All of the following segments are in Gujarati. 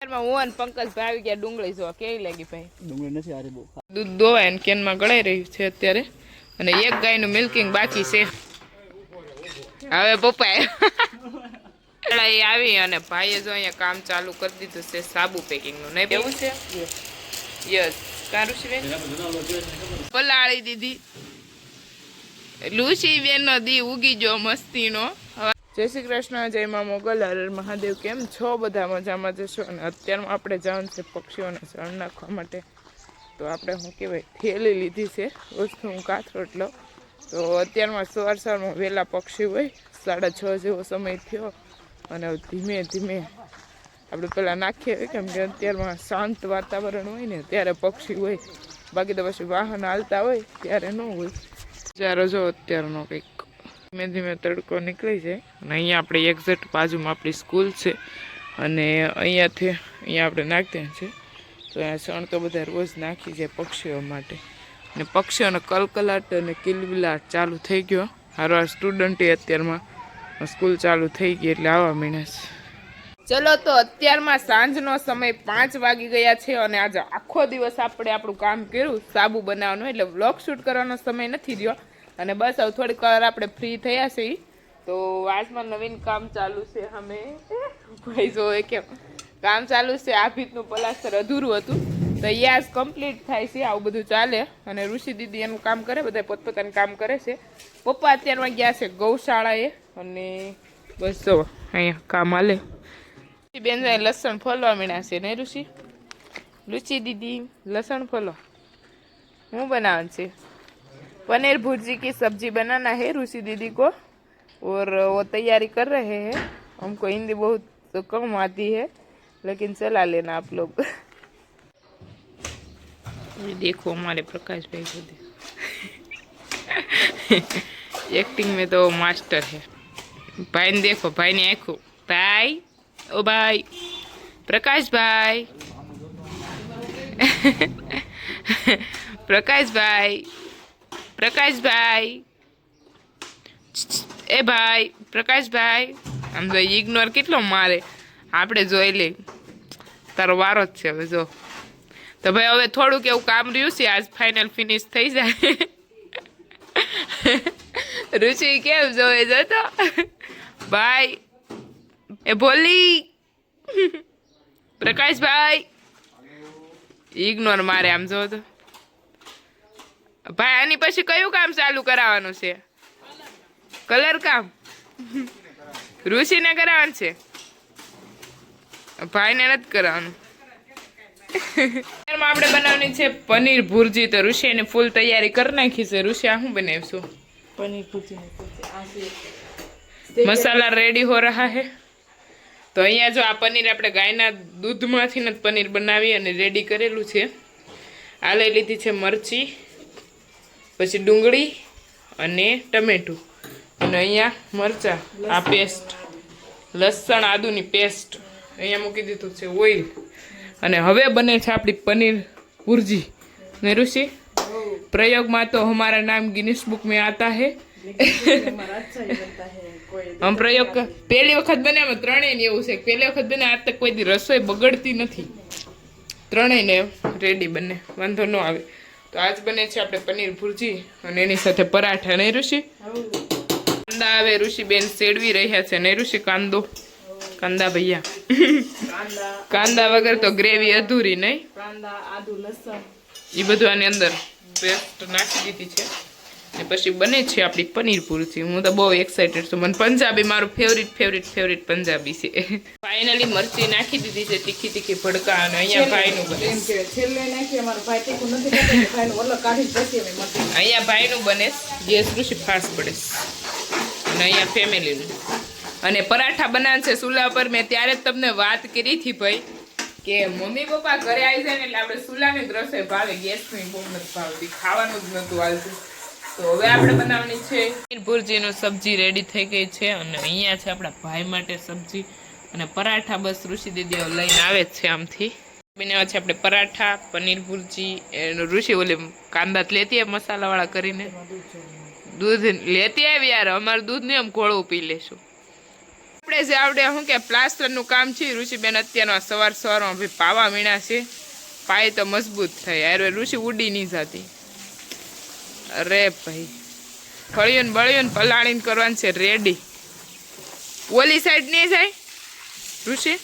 હું આવી ગયા ડુંગળી જોવા. કેવી લાગી ભાઈ? ડુંગળી નથી આરી બહુ દૂધ દોવાય અને કેનમાં ગળાઈ રહ્યું છે અત્યારે. અને એક ગાયનું મિલ્કિંગ બાકી છે. હવે પપ્પાએ એ આવી અને ભાઈએ જો અહીંયા કામ ચાલુ કરી દીધું છે સાબુ પેકિંગનું. નહીં એવું છે? યસ કારું પલાળી દીધી. લુસી બેનનો દી ઉગી ગયો મસ્તીનો. જય શ્રી કૃષ્ણ, જય મા મોગલ, હર મહાદેવ. કેમ છો બધા મજામાં જશો? અને અત્યારમાં આપણે જવાનું છે પક્ષીઓને શરણ નાખવા માટે. તો આપણે શું કહેવાય, થેલી લીધી છે. વસ્તુ હું કાથરોટલો તો અત્યારમાં સવાર સવારમાં વહેલા પક્ષી હોય, સાડા છ જેવો સમય થયો. અને ધીમે ધીમે આપણે પહેલાં નાખીએ કેમ કે અત્યારમાં શાંત વાતાવરણ હોય ને, ત્યારે પક્ષી હોય. બાકી તો પછી વાહન હાલતા હોય, ત્યારે ન હોય. જ્યારે જો અત્યારનો કંઈક ધીમે ધીમે તડકો નીકળી જાય. અને અહીંયા આપણે એક્ઝેક્ટ બાજુમાં આપણી સ્કૂલ છે. અને અહીંયાથી અહીંયા આપણે નાખતા છીએ. તો અહીંયા શણ તો બધા રોજ નાખી જાય પક્ષીઓ માટે. અને પક્ષીઓનો કલકલાટ અને કિલબિલાટ ચાલુ થઈ ગયો. હારો આ સ્ટુડન્ટે અત્યારમાં સ્કૂલ ચાલુ થઈ ગઈ એટલે આવવા મીણસ ચલો તો અત્યારમાં સાંજનો સમય પાંચ વાગી ગયા છે અને આજે આખો દિવસ આપણે આપણું કામ કર્યું. સાબુ બનાવવાનું એટલે વ્લોગ શૂટ કરવાનો સમય નથી રહ્યો. અને બસ હવે થોડીક વાર આપણે ફ્રી થયા છીએ. તો આજમાં નવીન કામ ચાલુ છે અમે ભાઈ જોવે કેમ? કામ ચાલુ છે, આ ભીતનું પલાસ્તર અધૂરું હતું. તો એ કમ્પ્લીટ થાય છે, આવું બધું ચાલે. અને ઋષિ દીદી એનું કામ કરે બધા પોતપોતાનું કામ કરે છે. પપ્પા અત્યારમાં ગયા છે ગૌશાળાએ. અને બસ જો, અહીંયા કામ હાલે. બેન લસણ ફોલવા મીણ્યા છે, ને ઋષિ? લુચી દીદી, લસણ ફોલો. હું બનાવવાનું છે? पनीर भुर्जी की सब्ज़ी बनाना है रूसी दीदी को और वो तैयारी कर रहे हैं। हमको हिंदी बहुत तो कम आती है, लेकिन चला लेना आप लोग। ये देखो हमारे प्रकाश भाई को देखो एक्टिंग में तो मास्टर है। भाई ने देखो, भाई ने देखो भाई, ओ भाई, प्रकाश भाई। प्रकाश भाई। પ્રકાશ ભાઈ એ ભાઈ, પ્રકાશભાઈ, આમ તો ઇગ્નોર કેટલો મારે. આપણે જોઈ લે તારો વારો જ છે હવે, જો. તો ભાઈ હવે થોડુંક એવું કામ રહ્યું છે, આજ ફાઇનલ ફિનિશ થઈ જાય. રુચિ કેમ જોવે જતો ભાઈ, એ ભોલી. પ્રકાશભાઈ. ઇગ્નોર મારે આમ જો તો. ભાઈ આની પછી કયું કામ ચાલુ કરાવવાનું છે? કલર કામ? ઋષિને કરાવવાનું છે? ભાઈને નથી કરાવવાનું. આપણે બનાવવાની છે પનીર ભુરજી. તો ઋષિ એની ફૂલ તૈયારી કરી નાખી છે. ઋષિ આ શું બનાવીશું? પનીર ભુરજી મસાલા રેડી હો રહા હે. તો અહીંયા જો આ પનીર આપણે ગાયના દૂધમાંથી જ પનીર બનાવી અને રેડી કરેલું છે. આ લઈ લીધી છે મરચી. પછી ડુંગળી અને ટમેટું. અને અહીંયા મરચાં, આ પેસ્ટ. લસણ, આદુની પેસ્ટ. અહીંયા મૂકી દીધું છે ઓઇલ. અને હવે બને છે આપણી પનીર ઉર્જી ને ઋષિ, પ્રયોગમાં તો અમારા નામ ગિનિસ બુક મેં આતા હે. આમ પ્રયોગ પહેલી વખત બન્યા ત્રણેય એવું છે. પહેલી વખત બને આ તક કોઈ રસોઈ બગડતી નથી. ત્રણેયને રેડી બને. વાંધો ન આવે. તો આજ બને છે આપણે પનીર ભુરજી અને એની સાથે પરાઠા નહીં ઋષિ? કાંદા આવે ઋષિ બેન સેડવી રહ્યા છે. નહીં ઋષિ કાંદો? કાંદા ભૈયા. કાંદા વગર તો ગ્રેવી અધૂરી નહીં? કાંદા આદુ લસણ. એ બધું આની અંદર પેસ્ટ નાખી દીધી છે. ને પછી બને છે આપણી પનીર ભુરજી હું તો બહુ એક્સાઇટેડ છું. મને પંજાબી મારું ફેવરિટ ફેવરિટ ફેવરિટ પંજાબી છે. ફાઇનલી મરચી નાખી દીધી છે તીખી તીખી ભડકા અને અહીંયા ભાઈનું બને અહીંયા ભાઈનું બને ગેસ ઋષિ ફાસ્ટ પડે અને અહીંયા ફેમિલીનું અને પરાઠા બનાવે છે ચૂલા પર. મેં ત્યારે જ તમને વાત કરી હતી ભાઈ કે મમ્મી પપ્પા ઘરે આવી જાય ને એટલે આપણે ચૂલાની જ રસોઈ ભાવે. ગેસની બહુ નથી ભાવતી. ખાવાનું જ નહોતું હાલતું. તો હવે આપણે બનાવવાની છે. પનીર ભુરજીનું સબ્જી રેડી થઈ ગઈ છે અને અહીંયા છે આપણા ભાઈ માટે સબ્જી અને પરાઠા. બસ ઋષિ દીદીઓ લઈને આવે જ છે આમથી. બનાવ્યા છે આપણે પરાઠા પનીર ભુરજી એનું ઋષિ ઓલી કાંદા લેતી આવે મસાલાવાળા કરીને. દૂધ લેતી આવી યાર અમારું દૂધ એમ આમ ઘોળવું પી લેશું. આપણે જે આવડે શું કે પ્લાસ્ટરનું કામ છે ઋષિબેન અત્યારના સવાર સવારમાં ભી પાવા મીણા છે. પાય તો મજબૂત થાય યાર ઋષિ ઉડી નહીં જતી. અરે ભાઈ. ફળિયું બળિયું પલાળીને કરવાનું છે રેડી ઓલી સાઈડ નહીં જાય? ઋષિ?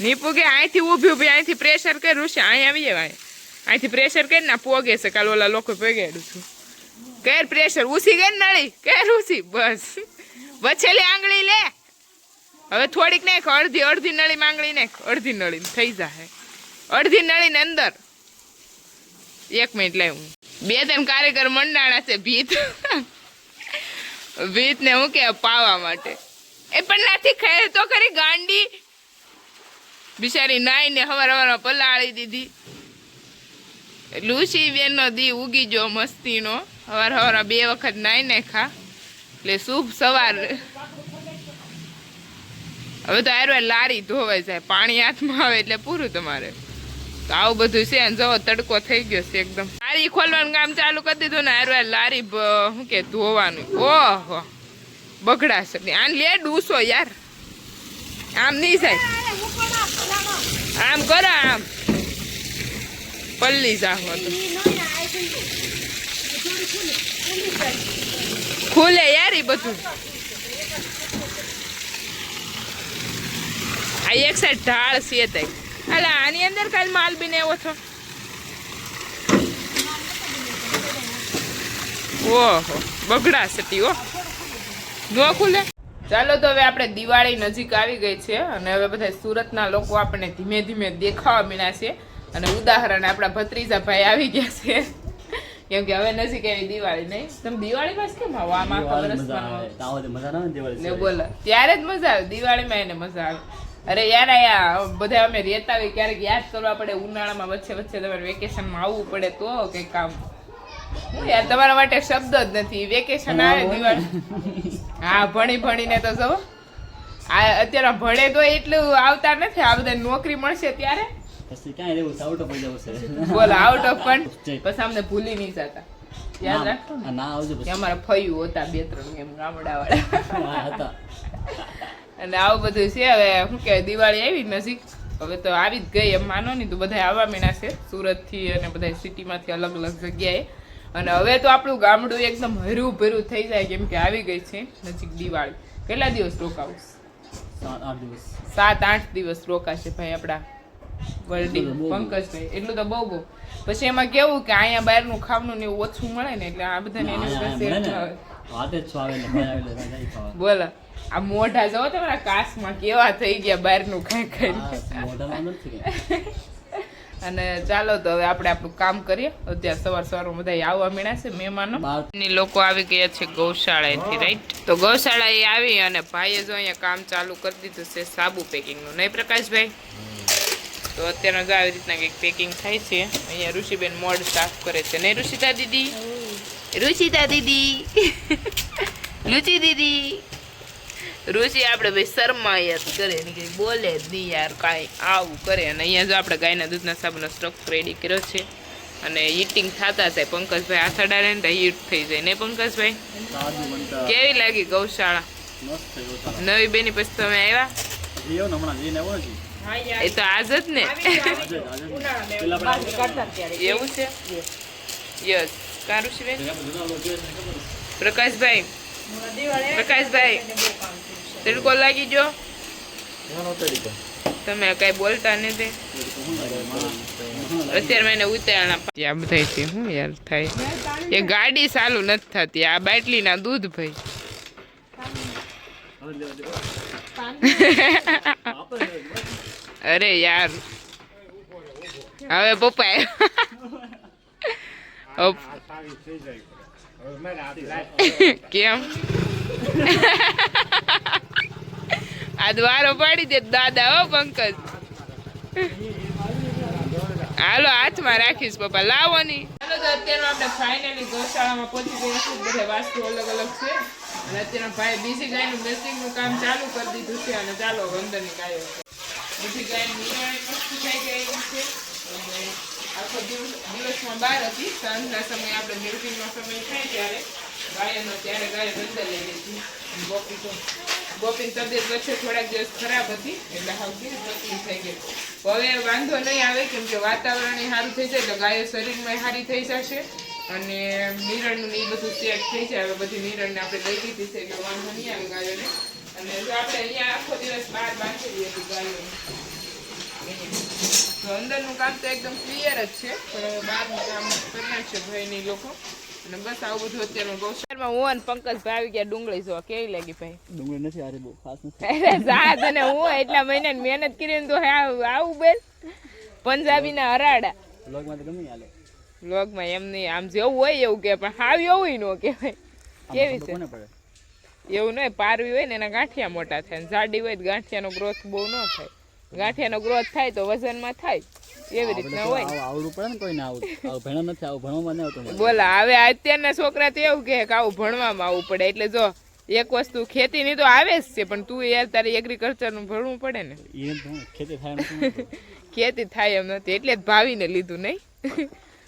નહીં પૂગે અહીંથી ઊભી ઊભી, અહીંથી પ્રેશર કર, ઋષિ, અહીં આવી જવાય. અહીંથી પ્રેશર કરી ના પોગે છે, કાલ ઓલા લોકો પગાડું છું. કેર પ્રેશર ઉસી ગઈ નળી? કેર ઉસી બસ. વછેલી આંગળી લે. હવે થોડીક નાખ, અડધી અડધી નળી માંગળી નાખ, અડધી નળી થઈ જાય અડધી નળી ને અંદર. એક મિનિટ લાવ હું. બે ત્રણ કારીગર મંડાણા છે ભીત. ભીત ને હું કે પાવા માટે. એ પણ નથી ખાય, તો ખરી ગાંડી. બિચારી નાઈ ને હવાર હવારમાં પલાળી દીધી. લુસી બેન નો દી ઉગી જો મસ્તીનો. હવાર હવારમાં બે વખત નાઈ ખા. એટલે શુભ સવાર. હવે તો આરવા લારી ધોવાઈ જાય, પાણી હાથમાં આવે એટલે પૂરું તમારે. તો આવું બધું છે અને જવો તડકો થઈ ગયો છે એકદમ. લારી ખોલવાનું કામ ચાલુ કરી દીધું ને હારું લારી શું કે, ધોવાનું. ઓહો, બગડાશે. આને લે ડૂસો યાર. આમ નહીં થાય. આમ કરો આમ. પલ્લી જાહો ખુલે યાર એ બધું. આ એક સાઈડ ઢાળ છે તે અલા આની અંદર કાલ માલ બી એવો છો. ઓહો બગડા સટી ઓ નો ખુલે? ચાલો તો હવે આપણે દિવાળી નજીક આવી ગઈ છે અને હવે બધા સુરતના લોકો આપણને ધીમે ધીમે દેખાવા મીના છે અને ઉદાહરણ આપણા ભત્રીજા ભાઈ આવી ગયા છે. કેમ કે હવે નજીક આવી દિવાળી નહીં. તમે દિવાળીમાં જ કેમ આવો? આમાં ખબર ને બોલો ત્યારે જ મજા આવે. દિવાળીમાં એને મજા આવે. અરે યાર આયા બધા અમે રહેતા હોય ક્યારેક યાદ કરવા પડે ઉનાળામાં વચ્ચે વચ્ચે તમારે વેકેશનમાં આવવું પડે તો કઈ કામ. યાર તમારા માટે શબ્દ જ નથી. વેકેશન આવે દિવાળી હા ભણી ભણીને તો જો આ અત્યારે ભણે તો એટલું આવતા નથી. આ બધા નોકરી મળશે ત્યારે. બોલ આઉટ ઓફ પણ. પછી અમને ભૂલી નહીં જતા. યાદ રાખો ને. કે અમારા ફયું હતા બે ત્રણ એમ ગામડાવાળા. અને આવું બધું છે હવે શું કહેવાય દિવાળી આવી નજીક. હવે તો આવી જ ગઈ એમ માનો નહીં તો બધા આવવા મીણા છે સુરતથી અને બધા સિટીમાંથી અલગ અલગ જગ્યાએ. અને હવે તો આપણું ગામડું એકદમ હરું ભર્યું થઈ જાય કેમ કે આવી ગઈ છે નજીક દિવાળી. કેટલા દિવસ રોકાવું સાત આઠ દિવસ. રોકાશે ભાઈ આપણા વર્ડી. પંકજભાઈ. એટલું તો બહુ બહુ. પછી એમાં કેવું કે અહીંયા બહારનું ખાવાનું ને એવું ઓછું મળે ને એટલે આ બધાને એની આવે. બોલો આ મોઢા જો તમારા કાસમાં કેવા થઈ ગયા બહારનું ખાઈ ખાઈને અને ચાલો તો હવે આપણે આપણું કામ કરીએ. અત્યારે સવાર સવારમાં બધા આવવા મળ્યા છે મહેમાનો. ની લોકો આવી ગયા છે ગૌશાળાએથી રાઈટ તો ગૌશાળા એ આવી અને ભાઈએ જો અહીંયા કામ ચાલુ કરી દીધું છે સાબુ પેકિંગનું. નહીં પ્રકાશભાઈ? તો અત્યારે જો આવી રીતના કંઈક પેકિંગ થાય છે. અહીંયા ઋષિબેન મોડ સાફ કરે છે. નહીં ઋષિતા દીદી? રુચિતા દીદી. લુચી દીદી. રુચિ આપણે ભાઈ શરમાય જ કરે. ને કંઈ બોલે જ નહીં યાર કાંઈ આવું કરે. અને અહીંયા જો આપણે ગાયના દૂધના સાબુનો સ્ટોક રેડી કર્યો છે. અને હીટિંગ થતા જાય. પંકજભાઈ હાથ અડાડે ને હીટ થઈ જાય. ને પંકજભાઈ? કેવી લાગી ગૌશાળા? નવી બેની પછી તમે આવ્યા? એ તો આજ જ ને. એવું છે? યસ. કારું છે બેન? પ્રકાશભાઈ. પ્રકાશભાઈ તડકો લાગી ગયો? તમે કઈ બોલતા નથી. અત્યારે મને ઉતારણા ત્યાં બધા છે હું યાર થાય. એ ગાડી ચાલુ નથી થતી આ બાટલીના દૂધ ભાઈ. અરે યાર. હવે પપ્પા કેમ? આ દ્વારો પાડી દે દાદા, હો, પંકજ. હાલો, હાથમાં રાખીશ, પપ્પા, લાવો ની. હાલો આપણે ફાઇનલી ગૌશાળામાં પહોંચી ગયા છીએ. બધા વાસ્તુ અલગ અલગ છે. અને અત્યારે ભાઈ બીજી ગાયનું બેસ્ટિંગનું કામ ચાલુ કરી દીધું છે અને ચાલો અંદરની ગાયો બીજી ગાયનું નિરાણી મસ્ત થઈ ગઈ છે. આખો દિવસ દિવસમાં બહાર હતી. સાંજના સમયે આપણે મિલ્કિંગનો સમય થાય ત્યારે ગાયનો ત્યારે ગાય અંદર લઈ લેતી ગોપી તો ગોપીની તબિયત વચ્ચે થોડાક દિવસ ખરાબ હતી, એટલે હાવ કેવી તકલીફ થઈ ગઈ. હવે વાંધો નહીં આવે, કેમ કે વાતાવરણ સારું થઈ જાય એટલે ગાયો શરીરમાં સારી થઈ જશે. અને નિરણનું એ બધું સેટ થઈ જાય. હવે બધી મિરણને આપણે લઈ લીધી છે, એટલે વાંધો નહીં આવે ગાયોને. અને આપણે અહીંયા આખો દિવસ બહાર બાંધી હતી ગાયોને. તો અંદરનું કામ તો એકદમ ક્લિયર જ છે. પણ બહારનું કામ કરી છે ભાઈની લોકો. અને બસ આવું બધું અત્યારે ગૌશાળમાં હું અને પંકજ ભાઈ આવી ગયા ડુંગળી જોવા. કેવી લાગી ભાઈ? ડુંગળી નથી આરે બહુ ખાસ નથી. અરે જા અને હું એટલા મહિના મહેનત કરીને તો આવું બેન. પંજાબીના હરાડા. બ્લોગમાં તો ગમે હાલે. વ્લોગમાં એમ નહીં આમ જેવું હોય એવું કે પણ હાવ એવું ન કહેવાય. કેવી છે? એવું નહીં પારવી હોય ને એના ગાંઠિયા મોટા થાય. જાડી હોય તો ગાંઠિયાનો ગ્રોથ બહુ ન થાય. ગાંઠિયાનો ગ્રોથ થાય તો વજનમાં થાય. એવી રીતના હોય. આવડું પડે ને કોઈને આવું આવું ભણવા નથી આવું ભણવામાં નહીં આવતું બોલા હવે અત્યારના છોકરા તો એવું કહે કે આવું ભણવામાં આવવું પડે. એટલે જો એક વસ્તુ ખેતીની તો આવે જ છે પણ તું યાર તારે એગ્રીકલ્ચરનું ભણવું પડે ને. ખેતી થાય એમ નથી ખેતી થાય એમ નથી એટલે જ ભાવીને લીધું નહીં.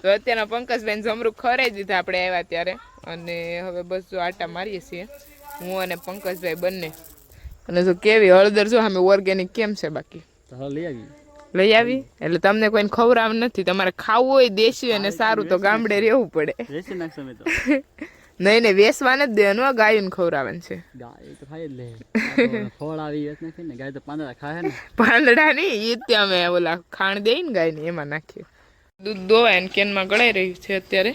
તો અત્યારના પંકજબેન જમરૂક ખરાઈ દીધા આપણે આવ્યા ત્યારે. અને હવે બસ જો આટા મારીએ છીએ. હું અને પંકજભાઈ બંને. અને જો કેવી હળદર જો અમે ઓર્ગેનિક કેમ છે બાકી? તો લઈ આવી. લઈ આવી? એટલે તમને કોઈને ખવડાવ નથી. તમારે ખાવું હોય દેશી અને સારું તો ગામડે રહેવું પડે. વેચી નાખશે મેં તો. નહીં નહીં વેસવા નથી દેવાનું છે. ગાય તો ખાઈ લે. આ તો ફળ આવી વેચ નાખી ને ગાય તો પાંદડા ખાય ને. પાંદડા નહીં એ ત્યાં અમે ઓલા ખાણ દઈ ને ગાયને એમાં નાખીએ. દૂધ દોવાય ને કેનમાં ગળાઈ રહ્યું છે અત્યારે.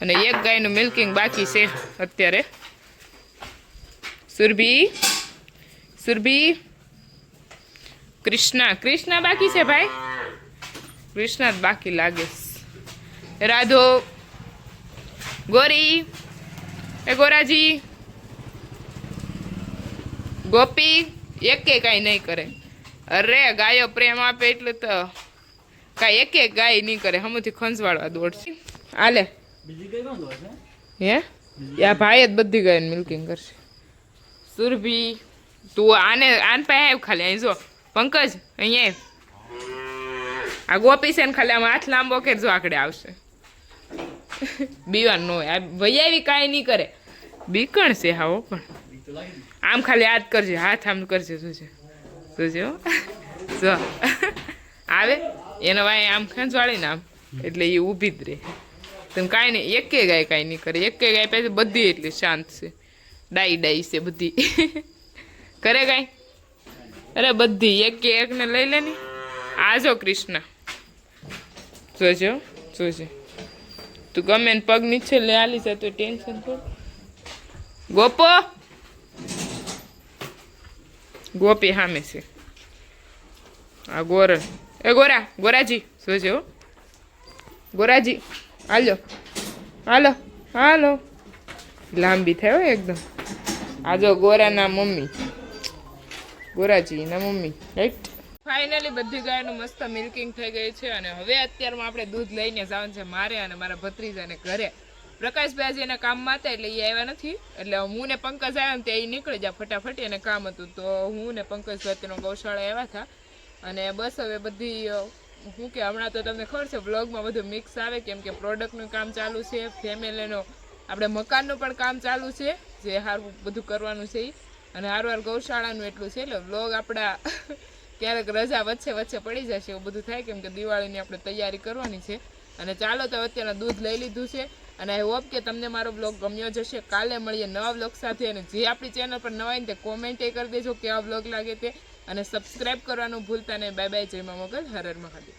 અને એક ગાયનું મિલ્કિંગ બાકી છે અત્યારે. સુરભી સુરભી કૃષ્ણા. કૃષ્ણા બાકી છે ભાઈ? કૃષ્ણા જ બાકી લાગે. રાધો. ગોરી. એ ગોરાજી. ગોપી. એકે કાંઈ નહીં કરે. અરે, ગાયો પ્રેમ આપે એટલે તો કાંઈ એકે ગાય નહીં કરે. હમુથી ખંજવાળવા દોડશે. કોણ હે? આ ભાઈ જ બધી ગાયને મિલ્કિંગ કરશે. સુરભી, તું આને આન પાસે ખાલી, અહીં જો. પંકજ, અહીંયા આ ગોપી છે ને ખાલી આમ હાથ લાંબો કે જો આવશે. બીવાન નો હોય. આ વૈયાવી કાંઈ નહીં કરે. બીકણ છે હા, હો પણ. આમ ખાલી હાથ કરજે, હાથ આમ કરજે, જોજે. જોજે. જો. આવે? એનો વાય આમ ખેંચવાળીને આમ. એટલે એ ઊભી જ રહે. તમે કાંઈ નહીં, એકે ગાય કાંઈ નહીં કરે. એકે ગાય પછી બધી એટલી શાંત છે. ડાઈ ડાઈ છે બધી. કરે કાંઈ? અરે બધી, એક એકને લઈ લે ને. આ જો કૃષ્ણ. જોજો, જોજે. તું ગમે ને પગ નીચે લે, આલી જા, તો ટેન્શન થોડું. ગોપો! ગોપી સામે છે. આ ગોર, એ ગોરા, ગોરાજી, જોજો. ગોરાજી, હાલો હાલો હાલો. લાંબી થયો એકદમ. આ જો ગોરાના મમ્મી. ગોરાજી ના મમ્મી. રાઈટ ફાઇનલી બધી ગાયનું મસ્ત મિલ્કિંગ થઈ ગઈ છે અને હવે અત્યારમાં આપણે દૂધ લઈને જવાનું છે મારે અને મારા ભત્રીજાને ઘરે. પ્રકાશભાઈ આજે એના કામમાં હતા એટલે એ આવ્યા નથી. એટલે હું ને પંકજ આવ્યા ને ત્યાં એ નીકળી જાય ફટાફટ એને કામ હતું. તો હું ને પંકજ અત્યારનો ગૌશાળા આવ્યા હતા. અને બસ હવે બધી હું કે હમણાં તો તમને ખબર છે વ્લોગમાં બધું મિક્સ આવે કેમ કે પ્રોડક્ટનું કામ ચાલુ છે ફેમિલીનો આપણે મકાનનું પણ કામ ચાલુ છે જે સારું બધું કરવાનું છે ઈ. અને હારું હાર ગૌશાળાનું એટલું છે એટલે વ્લોગ આપણા ક્યારેક રજા વચ્ચે વચ્ચે પડી જશે એવું બધું થાય, કેમ કે દિવાળીની આપણે તૈયારી કરવાની છે. અને ચાલો તો અત્યારે દૂધ લઈ લીધું છે, અને આઈ હોપ કે તમને મારો બ્લોગ ગમ્યો જશે કાલે મળીએ નવા બ્લોગ સાથે, અને જે આપણી ચેનલ પર નવા તે કોમેન્ટ કરી દેજો કેવા બ્લોગ લાગે તે. અને સબસ્ક્રાઇબ કરવાનું ભૂલતા નહીં. બાય બાય જય મા મોગલ હરર હર મહાદેવ.